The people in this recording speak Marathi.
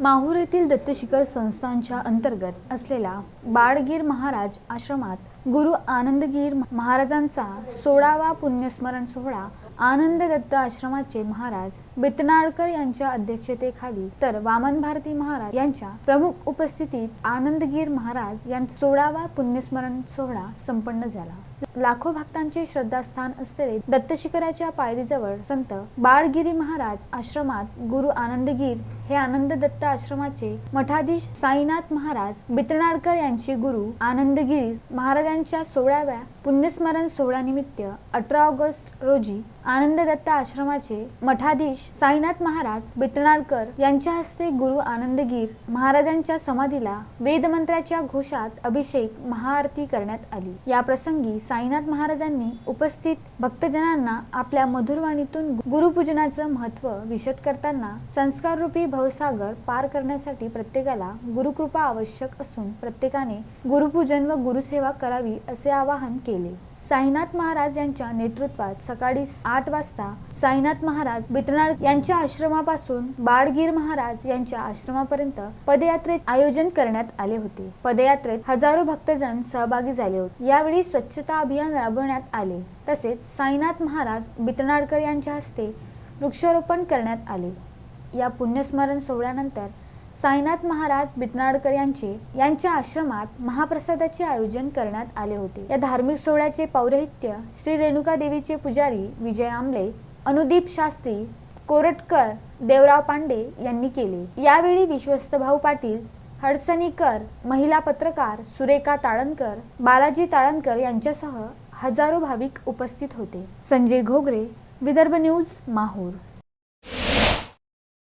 माहूर येथील दत्तशिखर संस्थांच्या अंतर्गत असलेल्या बाळगीर महाराज आश्रमात गुरु आनंदगीर महाराजांचा सोळावा पुण्यस्मरण सोहळा आनंद दत्त आश्रमाचे महाराज बितनाळकर यांच्या अध्यक्षतेखाली. तर वामन भारती महाराज यांच्या प्रमुख उपस्थितीत आनंदगीर महाराज यांचा सोळावा पुण्यस्मरण सोहळा संपन्न झाला. लाखो भक्तांचे श्रद्धास्थान असलेले दत्तशिखराच्या पायरीजवळ संत बाळगिरी महाराज आश्रमात गुरु आनंदगीर हे आनंद दत्त आश्रमाचे मठाधीश साईनाथ महाराज बितनाळकर यांचे गुरु आनंदगिरी महाराजांच्या सोळाव्या पुण्यस्मरण सोहळ्यानिमित्त अठरा ऑगस्ट रोजी आनंददत्त आश्रमाचे मठाधीश साईनाथ महाराज बितनाळकर यांच्या हस्ते गुरु आनंदगीर महाराजांच्या समाधीला वेदमंत्राच्या घोषात अभिषेक महाआरती करण्यात आली. या प्रसंगी साईनाथ महाराजांनी उपस्थित भक्तजनांना आपल्या मधुरवाणीतून गुरुपूजनाचं महत्त्व विशद करताना संस्काररूपी भवसागर पार करण्यासाठी प्रत्येकाला गुरुकृपा आवश्यक असून प्रत्येकाने गुरुपूजन व गुरुसेवा करावी असे आवाहन केले. साईनाथ महाराज यांच्या नेतृत्वात सकाळी आठ वाजता साईनाथ महाराज बिटनाळ यांच्या आश्रमापासून बाळगीर महाराज यांच्या आश्रमापर्यंत पदयात्रेत आयोजन करण्यात आले होते. पदयात्रेत हजारो भक्तजन सहभागी झाले होते. यावेळी स्वच्छता अभियान राबवण्यात आले. तसेच साईनाथ महाराज बिटनाळकर यांच्या हस्ते वृक्षारोपण करण्यात आले. या पुण्यस्मरण सोहळ्यानंतर साईनाथ महाराज बिटनाडकर यांचे यांच्या आश्रमात महाप्रसादाचे आयोजन करण्यात आले होते. या धार्मिक सोहळ्याचे पौरोहित्य श्री रेणुका देवीचे पुजारी विजय आमले अनुदीप शास्त्री कोरटकर देवराव पांडे यांनी केले. यावेळी विश्वस्त भाऊ पाटील हडसणीकर महिला पत्रकार सुरेखा ताळणकर बालाजी ताळणकर यांच्यासह हजारो भाविक उपस्थित होते. संजय घोगरे विदर्भ न्यूज माहूर.